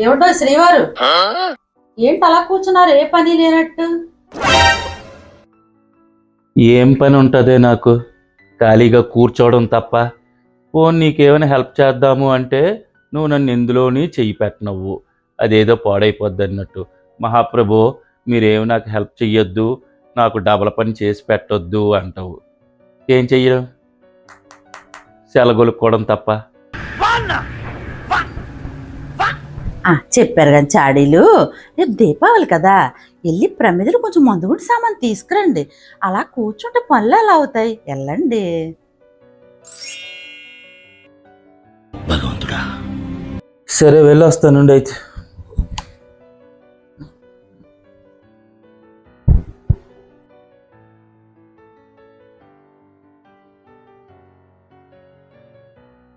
ఏమిటో శ్రీవారు? ఏంటి అలా కూర్చున్నారు? ఏ పని లేనట్టు? ఏం పని ఉంటుందే నాకు? ఖాళీగా కూర్చోవడం తప్ప. ఫోన్ నీకేమైనా హెల్ప్ చేద్దాము అంటే నువ్వు నన్ను ఎందులోని చెయ్యి పెట్టనవ్వు. అదేదో పాడైపోద్ది అన్నట్టు మహాప్రభు మీరేమి నాకు హెల్ప్ చెయ్యొద్దు నాకు డబల పని చేసి పెట్టొద్దు అంటావు. ఏం చెయ్యడం? సెలగొలుక్కోవడం తప్ప. చెప్పారు కానీ చాడీలు. రేపు దీపావళి కదా. వెళ్ళి ప్రమిదలు కొంచెం మందుగుండి సామాన్ తీసుకురండి. అలా కూర్చుంటే పనులు అలా అవుతాయి? వెళ్ళండి. సరే వెళ్ళి వస్తానుండి అయితే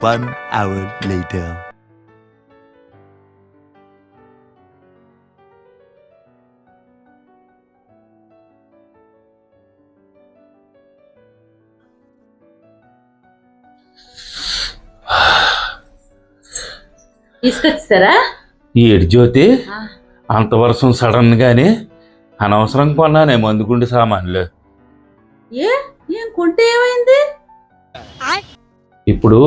One hour later. తీసుకొచ్చారా? ఏడు జ్యోతి అంత వర్షం సడన్ గానే అనవసరం కొన్నానే మందుగుండి సామాన్లు. ఏ? ఏం కొంటే ఏమైంది? ఇప్పుడు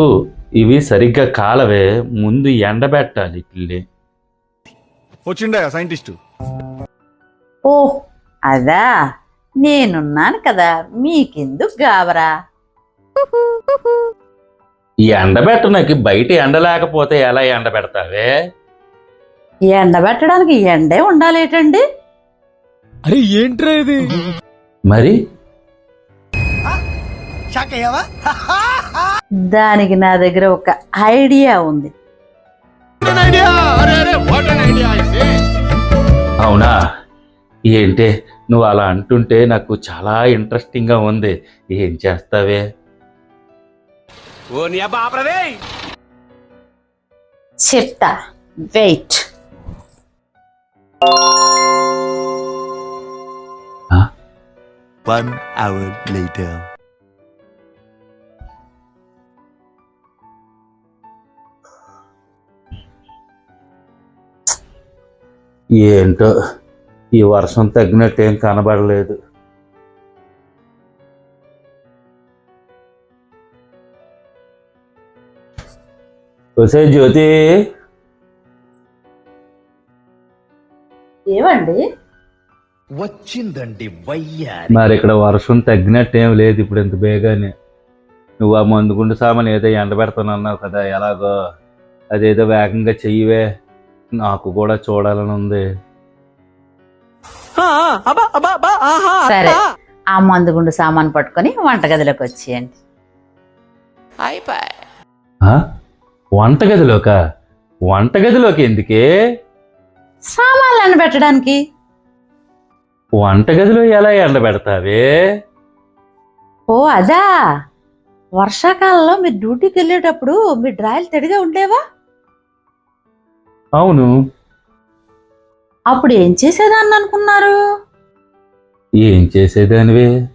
ఇవి సరిగ్గా కాలవే ముందు ఎండబెట్టాలి ఇట్లని వచ్చిండా సైంటిస్ట్? ఓ అదా. నేనున్నాను కదా మీకెందుకు గావరా? ఈ ఎండబెట్టనకి బయట ఎండ లేకపోతే ఎలా ఎండబెడతావే ఎండబెట్టడానికి ఎండే ఉండాలేటండి? అరే ఏంట్రా ఇది? మరి? దానికి నా దగ్గర ఒక ఐడియా ఉంది. అవునా? ఏంటే నువ్వు అలా అంటుంటే నాకు చాలా ఇంట్రెస్టింగ్గా ఉంది. ఏం చేస్తావే? చెప్తా వెయిట్. One hour later. ఏంటో ఈ వర్షం తగ్గినట్టు ఏం కనబడలేదు. ఒసే జ్యోతి. ఏమండి? వచ్చిందండి మరి ఇక్కడ వర్షం తగ్గినట్టు ఏం లేదు ఇప్పుడు ఇంత బేగానే. నువ్వు ఆ మందుగుండు సామాన్ ఏదో ఎండబెడతానన్నావు కదా ఎలాగో? అదేదో వేగంగా చెయ్యవే. నాకు కూడా చూడాలని ఉంది. సరే ఆ మందుగుండు సామాన్ పట్టుకొని వంటగదిలోకి వచ్చేయండి. ఆ? వంటగదిలోక? వంటగదిలోకి ఎందుకే? సామాన్లు ఎండబెట్టడానికి వంటగదిలో ఎలా ఎండబెడతావే? ఓ అదా. వర్షాకాలంలో మీరు డ్యూటీకి వెళ్ళేటప్పుడు మీ డ్రాయలు తడిగా ఉండేవా? అవును. అప్పుడు ఏం చేసేదాన్ని అనుకున్నారు? ఏం చేసేదానివే?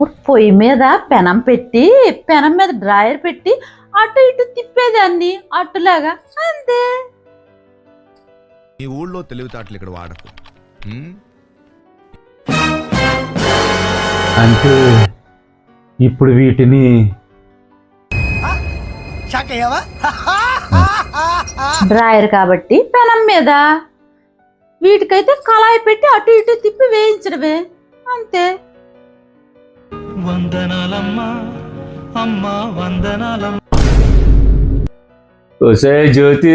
పొయ్యి మీద పెనం పెట్టి పెనం మీద డ్రాయర్ పెట్టి అటు ఇటు తిప్పేదాన్ని అట్టులాగా అంతే. ఈ ఊళ్ళో తెలివితేటలు ఇక్కడ వాడకు? అంటే ఇప్పుడు వీటిని డ్రాయర్ కాబట్టి పెనం మీద. వీటికైతే కళాయి పెట్టి అటు ఇటు తిప్పి వేయించడమే. అంతే. ఒసే జ్యోతి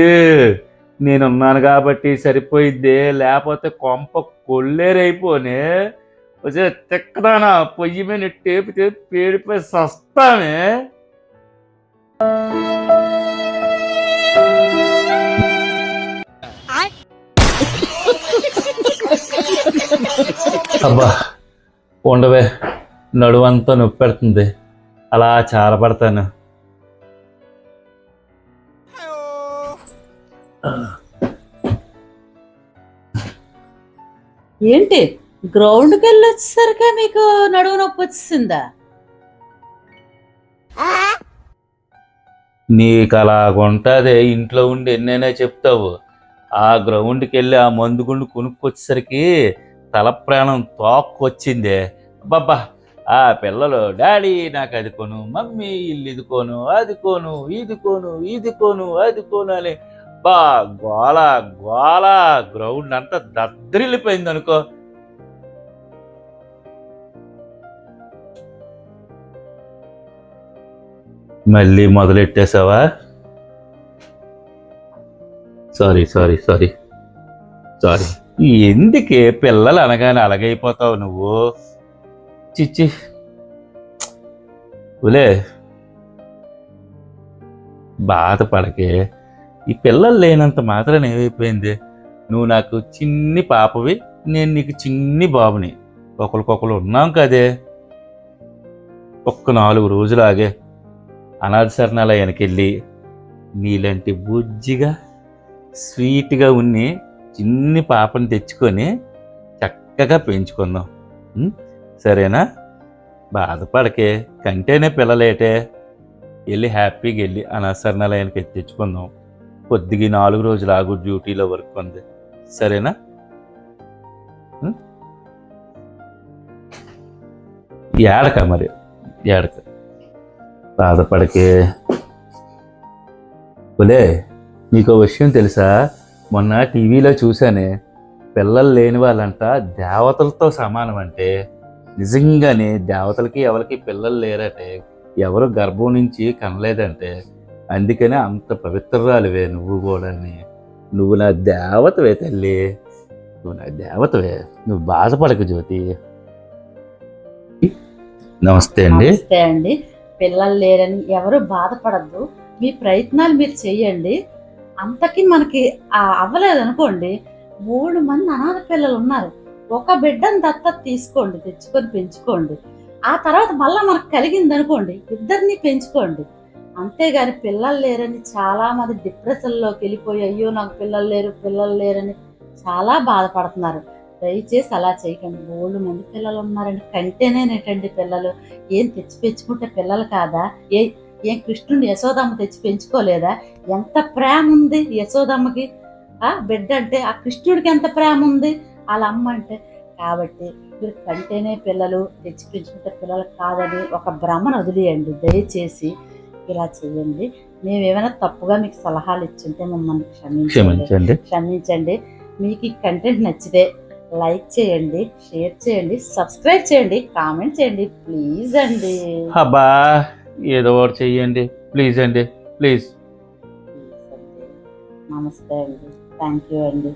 నేనున్నాను కాబట్టి సరిపోయిద్దే లేకపోతే కొంప కొల్లేరైపోనే. ఒసే తిక్కదానా పొయ్యి మీద టేపితే పేడిపోయి సస్తామే. అబ్బా ఉండవే. నడువంతా నొప్పి పెడుతుంది అలా చాలా పడతాను. ఏంటి? గ్రౌండ్కి వెళ్ళి వచ్చేసరికి మీకు నడువు నొప్పి వచ్చిందా నీకు అలాగుంటుంది ఇంట్లో ఉండి ఎన్నైనా చెప్తావు. ఆ గ్రౌండ్కి వెళ్ళి ఆ మందుగుండు కొనుక్కొచ్చేసరికి తల ప్రాణం తోక్కొచ్చిందే. బాబా ఆ పిల్లలు డాడీ నాకు అది కొను మమ్మీ ఇల్లు ఇది కొను అది కొను ఇది కొను ఇది కొను అది కొను అని బా గోల గోల గ్రౌండ్ అంతా దద్దరిల్లిపోయింది అనుకో. మళ్ళీ మొదలెట్టేసావా? Sorry sorry sorry sorry. ఎందుకే పిల్లలు అనగానే అలాగైపోతావు నువ్వు? చిచ్చి ఉలే బాధపడకే ఈ పిల్లలు లేనంత మాత్రం ఏమైపోయింది? నువ్వు నాకు చిన్ని పాపవి నేను నీకు చిన్ని బాబుని. ఒకరికొకరు ఉన్నాం కదే. ఒక్క నాలుగు రోజులాగే అనాథ శరణాలయానికి వెళ్ళి నీలాంటి బుజ్జిగా స్వీట్గా ఉన్ని చిన్ని పాపని తెచ్చుకొని చక్కగా పెంచుకుందాం. సరేనా? బాధపడకే కంటేనే పిల్లలేటే. వెళ్ళి హ్యాపీగా వెళ్ళి అనాసరణాలయానికి తెచ్చుకుందాం కొద్దిగా నాలుగు రోజులు ఆగు డ్యూటీలో వర్క్ ఉంది. సరేనా? ఏడక మరి? ఏడక. బాధపడకే. ఒలే నీకు విషయం తెలుసా? మొన్న టీవీలో చూశానే పిల్లలు లేని వాళ్ళంట దేవతలతో సమానం అంటే నిజంగానే దేవతలకి ఎవరికి పిల్లలు లేరటే ఎవరు గర్భం నుంచి కనలేదంటే అందుకనే అంత పవిత్రరాలువే నువ్వు కూడా నువ్వు నా దేవతవే తల్లి. నువ్వు నా దేవతవే. నువ్వు బాధపడకు జ్యోతి. నమస్తే అండి. నమస్తే అండి. పిల్లలు లేరని ఎవరు బాధపడద్దు. మీ ప్రయత్నాలు మీరు చెయ్యండి. అంతకీ మనకి అవ్వలేదు అనుకోండి మూడు మంది అనాథ పిల్లలు ఉన్నారు ఒక బిడ్డను దత్తత తీసుకోండి తెచ్చుకొని పెంచుకోండి. ఆ తర్వాత మళ్ళీ మనకు కలిగింది అనుకోండి ఇద్దరిని పెంచుకోండి. అంతేగాని పిల్లలు లేరని చాలా మంది డిప్రెషన్లోకి వెళ్ళిపోయి అయ్యో నాకు పిల్లలు లేరు పిల్లలు లేరని చాలా బాధపడుతున్నారు. దయచేసి అలా చేయకండి. ఓళ్ళు మంది పిల్లలు ఉన్నారండి. కంటేనేనేటండి పిల్లలు? ఏం తెచ్చి పెంచుకుంటే పిల్లలు కాదా? ఏ ఏం కృష్ణుని యశోదమ్మ తెచ్చి పెంచుకోలేదా? ఎంత ప్రేమ ఉంది యశోదమ్మకి? ఆ బిడ్డ అంటే ఆ కృష్ణుడికి ఎంత ప్రేమ ఉంది? వాళ్ళ అమ్మ అంటే కాబట్టి మీరు కంటేనే పిల్లలు తెచ్చి పెంచుకుంటే పిల్లలు కాదని ఒక భ్రమను వదిలేయండి. దయచేసి ఇలా చేయండి. మేము ఏమైనా తప్పుగా మీకు సలహాలు ఇచ్చుంటే మమ్మల్ని క్షమించండి. క్షమించండి. క్షమించండి. మీకు ఈ కంటెంట్ నచ్చితే లైక్ చేయండి షేర్ చేయండి సబ్స్క్రైబ్ చేయండి కామెంట్ చేయండి. ప్లీజ్ అండి. అబ్బా ఏదో ఒకటి చెయ్యండి. ప్లీజ్ అండి. ప్లీజ్. నమస్తే అండి. థ్యాంక్ యూ అండి.